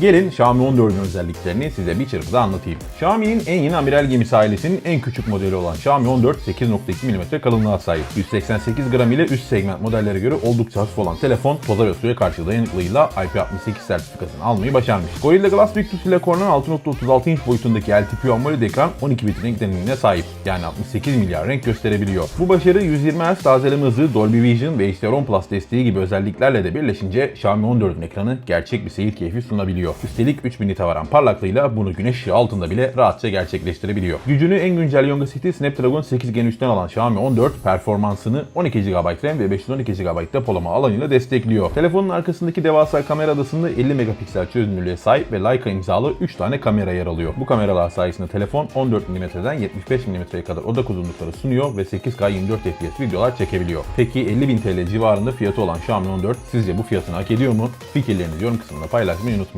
Gelin Xiaomi 14'ün özelliklerini size bir çırpıda anlatayım. Xiaomi'nin en yeni amiral gemisi ailesinin en küçük modeli olan Xiaomi 14 8.2 mm kalınlığa sahip. 188 gram ile üst segment modellere göre oldukça hafif olan telefon toza ve suya karşı dayanıklılığıyla IP68 sertifikasını almayı başarmış. Gorilla Glass büyüklüğüyle korunan 6.36 inç boyutundaki LTPO AMOLED ekran 12 bit renk derinliğine sahip. Yani 68 milyar renk gösterebiliyor. Bu başarı 120 Hz tazeleme hızı, Dolby Vision ve HDR10 Plus desteği gibi özelliklerle de birleşince Xiaomi 14'ün ekranı gerçek bir seyir keyfi sunabiliyor. Üstelik 3000 nite varan parlaklığıyla bunu güneş ışığı altında bile rahatça gerçekleştirebiliyor. Gücünü en güncel Yonga City Snapdragon 8 Gen 3'ten alan Xiaomi 14 performansını 12 GB RAM ve 512 GB depolama alanıyla destekliyor. Telefonun arkasındaki devasa kamera adasında 50 megapiksel çözünürlüğe sahip ve Leica imzalı 3 tane kamera yer alıyor. Bu kameralar sayesinde telefon 14 mm'den 75 mm'ye kadar odak uzunlukları sunuyor ve 8K 24 FPS videolar çekebiliyor. Peki 50.000 TL civarında fiyatı olan Xiaomi 14 sizce bu fiyatını hak ediyor mu? Fikirlerinizi yorum kısmında paylaşmayı unutmayın.